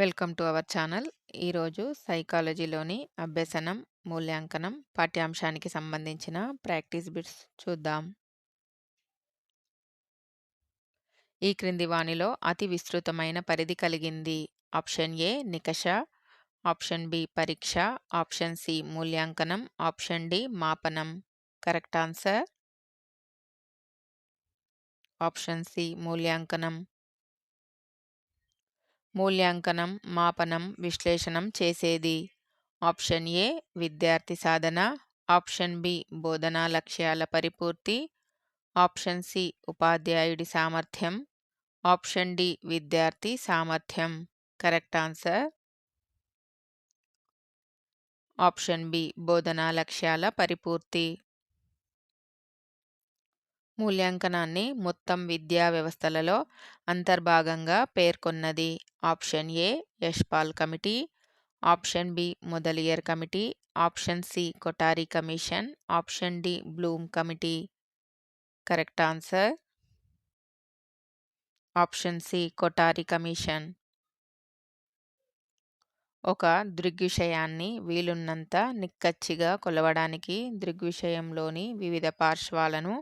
Welcome to our channel. ఈరోజు సైకాలజీలోని అభ్యసనం, మూల్యాంకనం పాఠ్యాంశానికి సంబంధించిన ప్రాక్టీస్ బిట్స్ చూద్దాం. ఈ క్రింది వాణిలో అతి విస్తృతమైన పరిధి కలిగింది. ఆప్షన్ ఏ నికష, ఆప్షన్ బి పరీక్ష, ఆప్షన్ సి మూల్యాంకనం, ఆప్షన్ డి మాపనం. కరెక్ట్ ఆన్సర్ ఆప్షన్ సి మూల్యాంకనం. మూల్యాంకనం, మాపనం, విశ్లేషణం చేసేది. ఆప్షన్ ఏ విద్యార్థి సాధన, ఆప్షన్ బి బోధనా లక్ష్యాల పరిపూర్తి, ఆప్షన్ సి ఉపాధ్యాయుడి సామర్థ్యం, ఆప్షన్ డి విద్యార్థి సామర్థ్యం. కరెక్ట్ ఆన్సర్ ఆప్షన్ బి బోధనా లక్ష్యాల పరిపూర్తి. మూల్యాంకనాన్ని మొత్తం విద్యా వ్యవస్థలలో అంతర్భాగంగా పేర్కొన్నది. Option A Yashpal committee, option B Mudaliar committee, option C Kothari commission, option D Bloom committee. Correct answer option C Kothari commission. ఒక దృగ్విషయాన్ని వీలున్నంత నిక్కచ్చిగా కొలవడానికి దృగ్విషయంలోని వివిధ పార్శ్వాలను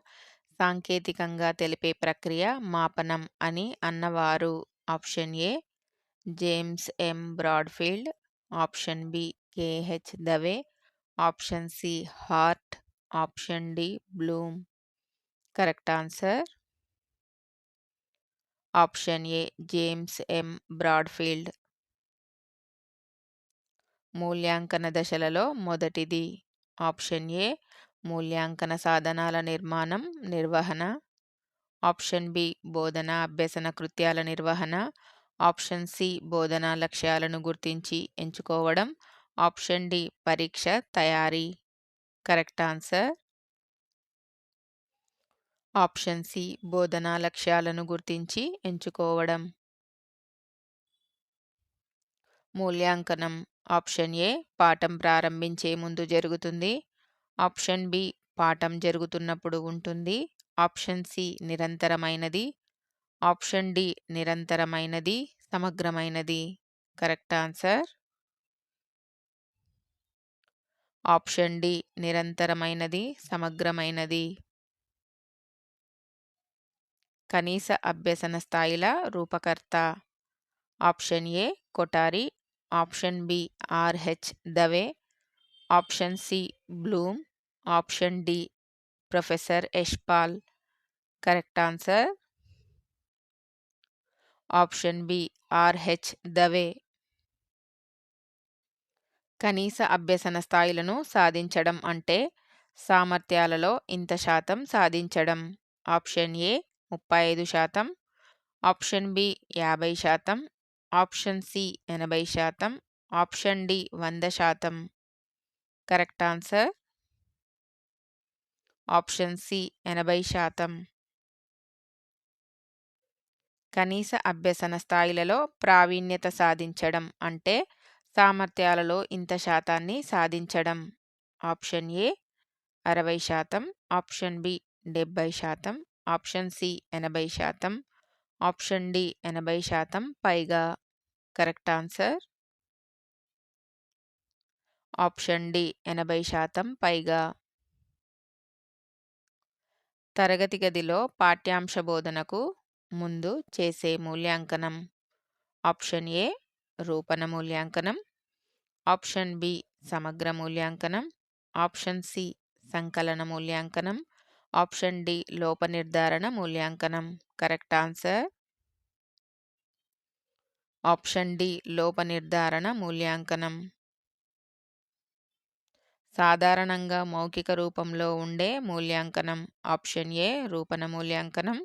సాంకేతికంగా తెలిపే ప్రక్రియ మాపనం అని అన్నవారు. Option A James M Bradfield, option B KH Dave, option C Hart, option D Bloom. Correct answer option A James M Bradfield. మూల్యాంకన దశలలో మొదటిది. ఆప్షన్ ఏ మూల్యాంకన సాధనాల నిర్మాణం, నిర్వహణ, ఆప్షన్ బి బోధన అభ్యసన కృత్యాల నిర్వహణ, ఆప్షన్ సి బోధనా లక్ష్యాలను గుర్తించి ఎంచుకోవడం, ఆప్షన్ డి పరీక్ష తయారీ. Correct answer. ఆప్షన్ సి బోధనా లక్ష్యాలను గుర్తించి ఎంచుకోవడం. మూల్యాంకనం. ఆప్షన్ ఏ పాఠం ప్రారంభించే ముందు జరుగుతుంది, ఆప్షన్ బి పాఠం జరుగుతున్నప్పుడు ఉంటుంది, ఆప్షన్ సి నిరంతరమైనది, ఆప్షన్ డి నిరంతరమైనది, సమగ్రమైనది. కరెక్ట్ ఆన్సర్ ఆప్షన్ డి నిరంతరమైనది, సమగ్రమైనది. కనీస అభ్యసన స్థాయిల రూపకర్త. Option A Kothari, option B RH Dave, option C Bloom, option D professor Yashpal. Correct answer option B RH Dave. కనీస అభ్యసన స్థాయిలను సాధించడం అంటే సామర్థ్యాలలో ఇంత శాతం సాధించడం. ఆప్షన్ ఏ ముప్పై ఐదు శాతం, ఆప్షన్ బి యాభై శాతం, ఆప్షన్ సి ఎనభై శాతం, ఆప్షన్ డి వంద శాతం. కరెక్ట్ ఆన్సర్ ఆప్షన్ సి ఎనభై శాతం. కనీస అభ్యసన స్థాయిలలో ప్రావీణ్యత సాధించడం అంటే సామర్థ్యాలలో ఇంత శాతాన్ని సాధించడం. ఆప్షన్ ఏ అరవై శాతం, ఆప్షన్ బి డెబ్బై శాతం, ఆప్షన్ సి ఎనభై శాతం, ఆప్షన్ డి ఎనభై శాతం పైగా. కరెక్ట్ ఆన్సర్ ఆప్షన్ డి ఎనభై శాతం పైగా. తరగతి గదిలో పాఠ్యాంశ బోధనకు ముందు చేసే మూల్యాంకనం. ఆప్షన్ ఏ రూపణ మూల్యాంకనం, ఆప్షన్ బి సమగ్ర మూల్యాంకనం, ఆప్షన్ సి సంకలన మూల్యాంకనం, ఆప్షన్ డి లోప నిర్ధారణ మూల్యాంకనం. కరెక్ట్ ఆన్సర్ ఆప్షన్ డి లోప నిర్ధారణ మూల్యాంకనం. సాధారణంగా మౌఖిక రూపంలో ఉండే మూల్యాంకనం. ఆప్షన్ ఏ రూపణ మూల్యాంకనం,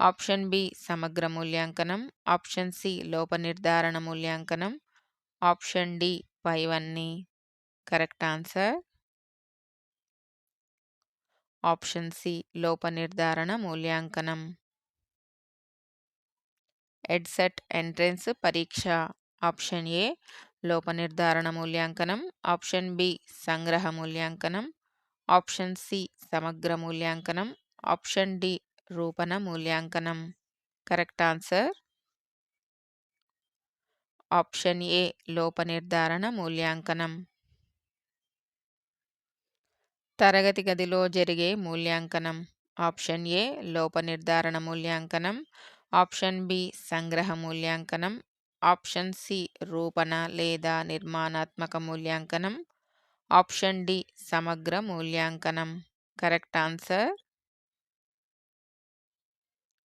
ఆప్షన్ బి సమగ్ర మూల్యాంకనం, ఆప్షన్ సి లోప నిర్ధారణ మూల్యాంకనం, ఆప్షన్ డి పైవన్నీ. కరెక్ట్ ఆన్సర్ ఆప్షన్ సి లోప నిర్ధారణ మూల్యాంకనం. ఎడ్సెట్ ఎంట్రెన్స్ పరీక్ష. ఆప్షన్ ఏ లోప నిర్ధారణ మూల్యాంకనం, ఆప్షన్ బి సంగ్రహ మూల్యాంకనం, ఆప్షన్ సి సమగ్ర మూల్యాంకనం, ఆప్షన్ డి రూపణ మూల్యాంకనం. Correct answer? ఆప్షన్ ఏ లోప నిర్ధారణ మూల్యాంకనం. తరగతి గదిలో జరిగే మూల్యాంకనం. ఆప్షన్ ఏ లోప నిర్ధారణ మూల్యాంకనం. ఆప్షన్ బి సంగ్రహ మూల్యాంకనం. ఆప్షన్ సి రూపణ లేదా నిర్మాణాత్మక మూల్యాంకనం. ఆప్షన్ డి సమగ్ర మూల్యాంకనం. Correct answer?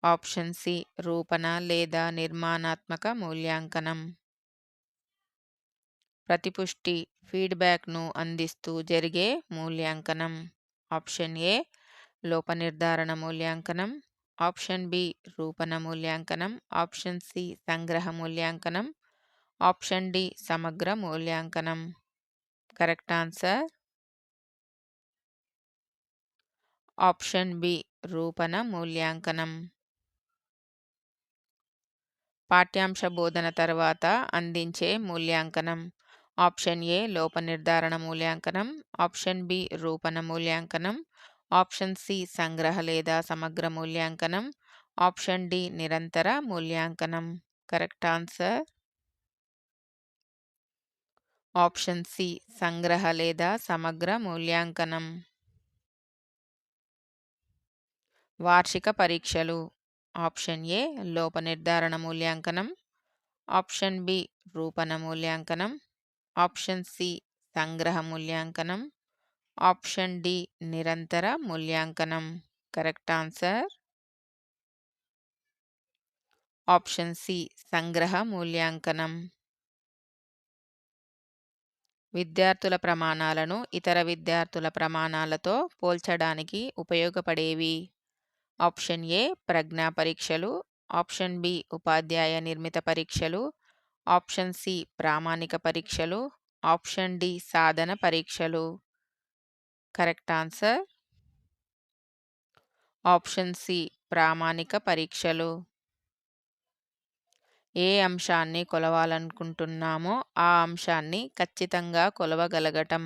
ఆప్షన్ సి రూపణ లేదా నిర్మాణాత్మక మూల్యాంకనం. ప్రతిపుష్టి ఫీడ్బ్యాక్ను అందిస్తూ జరిగే మూల్యాంకనం. ఆప్షన్ ఏ లోప నిర్ధారణ మూల్యాంకనం. ఆప్షన్ బి రూపణ మూల్యాంకనం. ఆప్షన్ సి సంగ్రహ మూల్యాంకనం. ఆప్షన్ డి సమగ్ర మూల్యాంకనం. Correct answer? ఆప్షన్ బి రూపణ మూల్యాంకనం. పాఠ్యాంశ బోధన తర్వాత అందించే మూల్యాంకనం. ఆప్షన్ ఏ లోప నిర్ధారణ మూల్యాంకనం. ఆప్షన్ బి రూపణ మూల్యాంకనం. ఆప్షన్ సి సంగ్రహ లేదా సమగ్ర మూల్యాంకనం. ఆప్షన్ డి నిరంతర మూల్యాంకనం. Correct answer? ఆప్షన్ సి సంగ్రహ లేదా సమగ్ర మూల్యాంకనం. వార్షిక పరీక్షలు. ఆప్షన్ ఏ లోప నిర్ధారణ మూల్యాంకనం. ఆప్షన్ బి రూపణ మూల్యాంకనం. ఆప్షన్ సి సంగ్రహ మూల్యాంకనం. ఆప్షన్ డి నిరంతర మూల్యాంకనం. Correct answer? ఆప్షన్ సి సంగ్రహ మూల్యాంకనం. విద్యార్థుల ప్రమాణాలను ఇతర విద్యార్థుల ప్రమాణాలతో పోల్చడానికి ఉపయోగపడేవి. ఆప్షన్ ఏ ప్రజ్ఞా పరీక్షలు ఆప్షన్ బి ఉపాధ్యాయ నిర్మిత పరీక్షలు ఆప్షన్ సి ప్రామాణిక పరీక్షలు ఆప్షన్ డి సాధన పరీక్షలు. Correct answer? ఆప్షన్ సి ప్రామాణిక పరీక్షలు. ఏ అంశాన్ని కొలవాలనుకుంటున్నామో ఆ అంశాన్ని ఖచ్చితంగా కొలవగలగటం.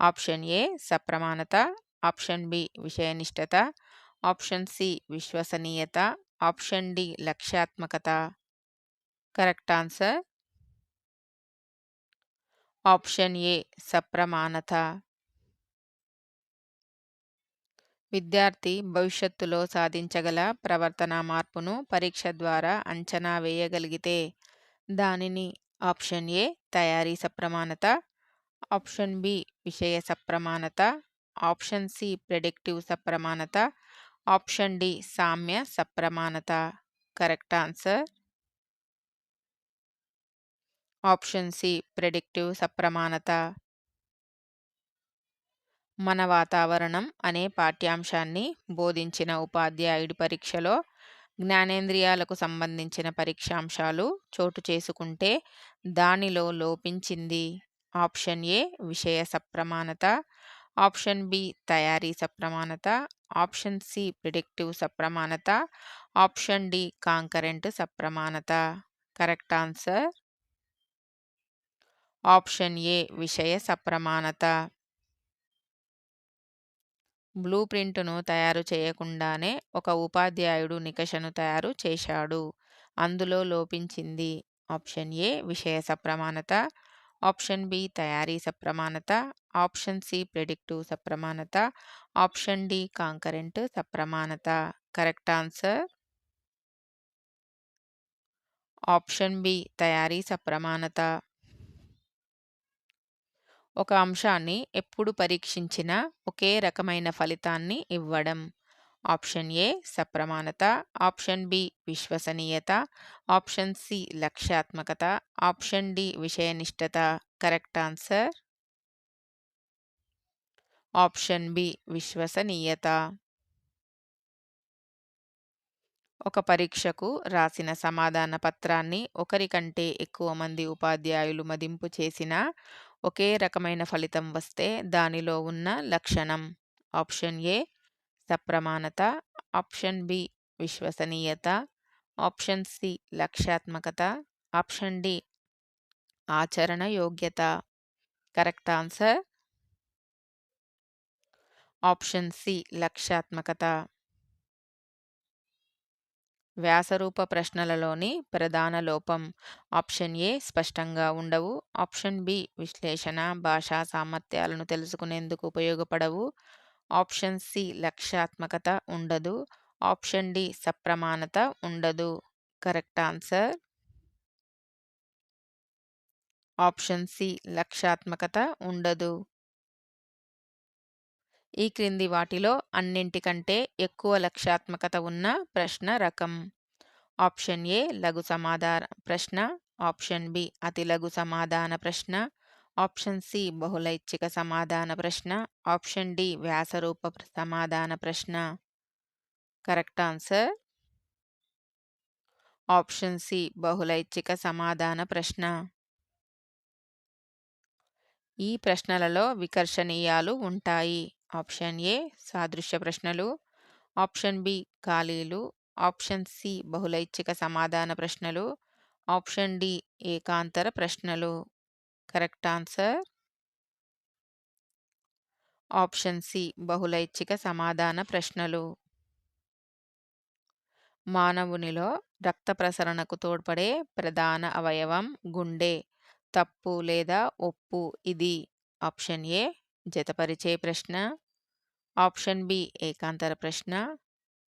ఆప్షన్ ఏ సప్రమాణత ఆప్షన్ బి విషయనిష్టత ఆప్షన్ సి విశ్వసనీయత option D లక్ష్యాత్మకత. Correct answer? Option A సప్రమాణత. విద్యార్థి భవిష్యత్తులో సాధించగల ప్రవర్తన మార్పును పరీక్ష ద్వారా అంచనా వేయగలిగితే దానిని ఆప్షన్ ఏ తయారీ సప్రమాణత ఆప్షన్ బి విషయ సప్రమాణత ఆప్షన్ సి ప్రెడిక్టివ్ సప్రమాణత ఆప్షన్ డి సామ్య సప్రమాణత. Correct answer. Option C predictive సప్రమాణత. మన వాతావరణం అనే పాఠ్యాంశాన్ని బోధించిన ఉపాధ్యాయుడి పరీక్షలో జ్ఞానేంద్రియాలకు సంబంధించిన పరీక్షాంశాలు చోటు చేసుకుంటే దానిలో లోపించింది. ఆప్షన్ ఏ విషయ సప్రమాణత. ఆప్షన్ బి తయారీ సప్రమాణత ఆప్షన్ సి ప్రిడిక్టివ్ సప్రమాణత option D concurrent సప్రమాణత. Correct answer? Option A విషయ సప్రమాణత. బ్లూ ప్రింట్ను తయారు చేయకుండానే ఒక ఉపాధ్యాయుడు నికషను తయారు చేశాడు. అందులో లోపించింది ఆప్షన్ ఏ విషయ సప్రమాణత ఆప్షన్ బి తయారీ సప్రమాణత ఆప్షన్ సి ప్రెడిక్టివ్ సప్రమాణత option D concurrent సప్రమాణత. Correct answer? Option B తయారీ సప్రమాణత. ఒక అంశాన్ని ఎప్పుడు పరీక్షించినా ఒకే రకమైన ఫలితాన్ని ఇవ్వడం. ఆప్షన్ ఏ సప్రమాణత ఆప్షన్ బి విశ్వసనీయత ఆప్షన్ సి లక్ష్యాత్మకత option D విషయనిష్టత. Correct answer? Option B విశ్వసనీయత. ఒక పరీక్షకు రాసిన సమాధాన పత్రాన్ని ఒకరి కంటే ఎక్కువ మంది ఉపాధ్యాయులు మదింపు చేసినా ఒకే రకమైన ఫలితం వస్తే దానిలో ఉన్న లక్షణం ఆప్షన్ ఏ సప్రమాణత ఆప్షన్ బి విశ్వసనీయత ఆప్షన్ సి లక్ష్యాత్మకత ఆప్షన్ డి ఆచరణ యోగ్యత. కరెక్ట్ ఆన్సర్ ఆప్షన్ సి లక్ష్యాత్మకత. వ్యాసరూప ప్రశ్నలలోని ప్రధాన లోపం. ఆప్షన్ ఏ స్పష్టంగా ఉండవు. ఆప్షన్ బి విశ్లేషణ భాషా సామర్థ్యాలను తెలుసుకునేందుకు ఉపయోగపడవు. ఆప్షన్ సి లక్ష్యాత్మకత ఉండదు. ఆప్షన్ డి సప్రమాణత ఉండదు. Correct answer? ఆప్షన్ సి లక్ష్యాత్మకత ఉండదు. ఈ క్రింది వాటిలో అన్నింటికంటే ఎక్కువ లక్ష్యాత్మకత ఉన్న ప్రశ్న రకం. ఆప్షన్ ఏ లఘు సమాధాన ప్రశ్న. ఆప్షన్ బి అతి లఘు సమాధాన ప్రశ్న. ఆప్షన్ సి బహుళైచ్ఛిక సమాధాన ప్రశ్న. ఆప్షన్ డి వ్యాసరూప సమాధాన ప్రశ్న. Correct answer? ఆప్షన్ సి బహుళైచ్ఛిక సమాధాన ప్రశ్న. ఈ ప్రశ్నలలో వికర్షణీయాలు ఉంటాయి. ఆప్షన్ ఏ సాదృశ్య ప్రశ్నలు ఆప్షన్ బి ఖాళీలు ఆప్షన్ సి బహుళైచ్ఛిక సమాధాన ప్రశ్నలు ఆప్షన్ డి ఏకాంతర ప్రశ్నలు. Correct answer? ఆప్షన్ సి బహుళైచ్ఛిక సమాధాన ప్రశ్నలు. మానవునిలో రక్త ప్రసరణకు తోడ్పడే ప్రధాన అవయవం గుండె తప్పు లేదా ఒప్పు ఇది. ఆప్షన్ ఏ జతపరిచే ప్రశ్న. ఆప్షన్ బి ఏకాంతర ప్రశ్న.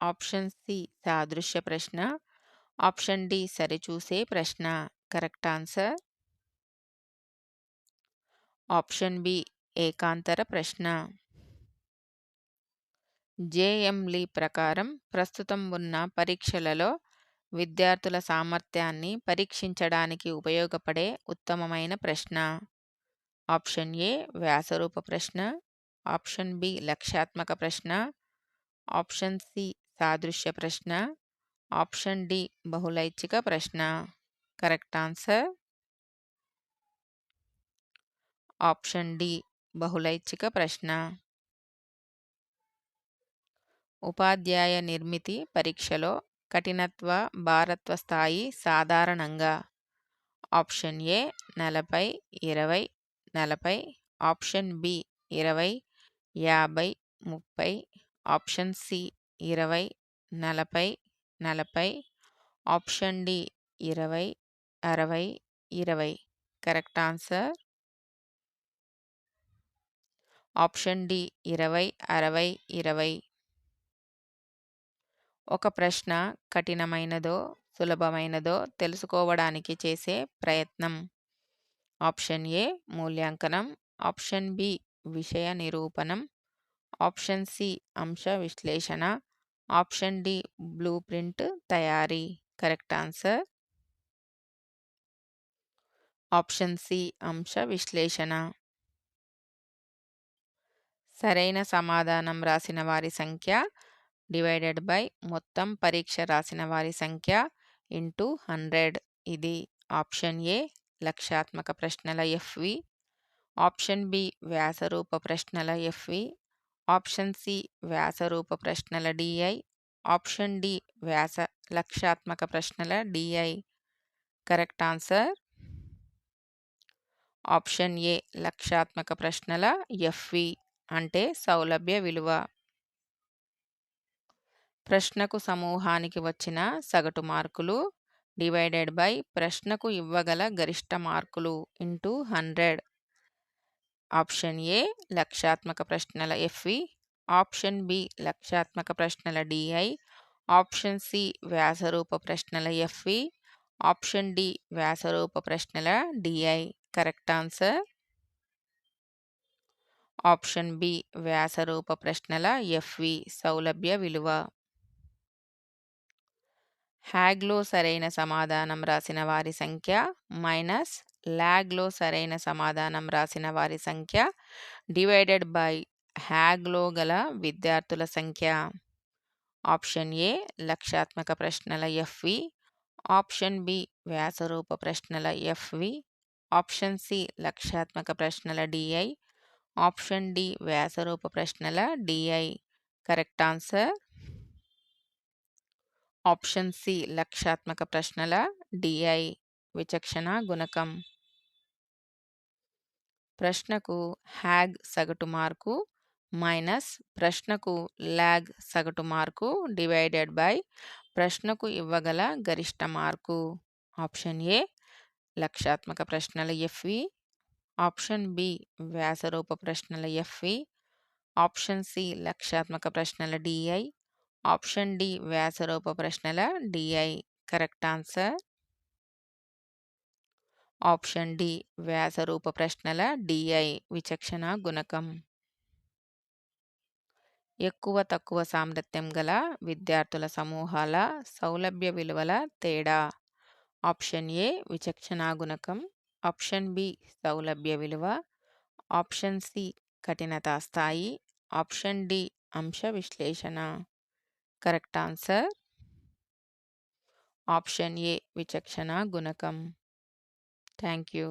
ఆప్షన్ సి సాదృశ్య ప్రశ్న. ఆప్షన్ డి సరిచూసే ప్రశ్న. Correct answer? ఆప్షన్ బి ఏకాంతర ప్రశ్న. జేఎం లీ ప్రకారం ప్రస్తుతం ఉన్న పరీక్షలలో విద్యార్థుల సామర్థ్యాన్ని పరీక్షించడానికి ఉపయోగపడే ఉత్తమమైన ప్రశ్న. ఆప్షన్ ఏ వ్యాసరూప ప్రశ్న ఆప్షన్ బి లక్ష్యాత్మక ప్రశ్న ఆప్షన్ సి సాదృశ్య ప్రశ్న ఆప్షన్ డి బహుళైచ్ఛిక ప్రశ్న. Correct answer? ఆప్షన్ డి బహుళైచ్ఛిక ప్రశ్న. ఉపాధ్యాయ నిర్మితి పరీక్షలో కఠినత్వ భారత్వ స్థాయి సాధారణంగా. ఆప్షన్ ఏ నలభై ఇరవై నలభై ఆప్షన్ బి ఇరవై యాభై ముప్పై ఆప్షన్ సి ఇరవై నలభై నలభై ఆప్షన్ డి ఇరవై అరవై ఇరవై. Correct answer? ఆప్షన్ డి ఇరవై అరవై ఇరవై. ఒక ప్రశ్న కఠినమైనదో సులభమైనదో తెలుసుకోవడానికి చేసే ప్రయత్నం. ఆప్షన్ ఏ మూల్యాంకనం ఆప్షన్ బి విషయ నిరూపణం ఆప్షన్ సి అంశ విశ్లేషణ ఆప్షన్ డి బ్లూ ప్రింట్ తయారీ. Correct answer? ఆప్షన్ సి అంశ విశ్లేషణ. సరైన సమాధానం రాసిన వారి సంఖ్య డివైడెడ్ బై మొత్తం పరీక్ష రాసిన వారి సంఖ్య ఇంటూ హండ్రెడ్. ఇది ఆప్షన్ ఏ లక్ష్యాత్మక ప్రశ్నల ఎఫ్వి ఆప్షన్ బి వ్యాసరూప ప్రశ్నల ఎఫ్వి ఆప్షన్ సి వ్యాసరూప ప్రశ్నల డిఐ ఆప్షన్ డి వ్యాస లక్ష్యాత్మక ప్రశ్నల DI correct answer? Option A లక్ష్యాత్మక ప్రశ్నల ఎఫ్వి అంటే సౌలభ్య విలువ. ప్రశ్నకు సమూహానికి వచ్చిన సగటు మార్కులు డివైడెడ్ బై ప్రశ్నకు ఇవ్వగల గరిష్ట మార్కులు ఇంటూ హండ్రెడ్. ఆప్షన్ ఏ లక్ష్యాత్మక ప్రశ్నల ఎఫ్వి. ఆప్షన్ బి లక్ష్యాత్మక ప్రశ్నల డిఐ. ఆప్షన్ సి వ్యాసరూప ప్రశ్నల ఎఫ్వి. ఆప్షన్ డి వ్యాసరూప ప్రశ్నల DI. Correct answer? Option B వ్యాసరూప ప్రశ్నల ఎఫ్వి. సౌలభ్య విలువ. హ్యాగ్లో సరైన సమాధానం రాసిన వారి సంఖ్య మైనస్ ల్యాగ్లో సరైన సమాధానం రాసిన వారి సంఖ్య డివైడెడ్ బై హ్యాగ్లో గల విద్యార్థుల సంఖ్య. ఆప్షన్ ఏ లక్ష్యాత్మక ప్రశ్నల ఎఫ్వి. ఆప్షన్ బి వ్యాసరూప ప్రశ్నల ఎఫ్వి. ఆప్షన్ సి లక్ష్యాత్మక ప్రశ్నల డిఐ. ఆప్షన్ డి వ్యాసరూప ప్రశ్నల DI. Correct answer option C లక్ష్యాత్మక ప్రశ్నల డిఐ విచక్షణ గుణకం. ప్రశ్నకు హ్యాగ్ సగటు మార్కు మైనస్ ప్రశ్నకు ల్యాగ్ సగటు మార్కు డివైడెడ్ బై ప్రశ్నకు ఇవ్వగల గరిష్ట మార్కు. ఆప్షన్ ఏ లక్షాత్మక ప్రశ్నల ఎఫ్వి ఆప్షన్ బి వ్యాసరూప ప్రశ్నల ఎఫ్వి ఆప్షన్ సి లక్షాత్మక ప్రశ్నల డిఐ ఆప్షన్ డి వ్యాసరూప ప్రశ్నల DI correct answer. Option D వ్యాసరూప ప్రశ్నల డిఐ విచక్షణ గుణకం. ఎక్కువ తక్కువ సామర్థ్యం గల విద్యార్థుల సమూహాల సౌలభ్య విలువల తేడా. ఆప్షన్ ఏ విచక్షణ గుణకం. ఆప్షన్ బి సౌలభ్య విలువ. ఆప్షన్ సి కఠినతా స్థాయి. ఆప్షన్ డి అంశ విశ్లేషణ. కరెక్ట్ ఆన్సర్ ఆప్షన్ ఏ విచక్షణ గుణకం థ్యాంక్ యూ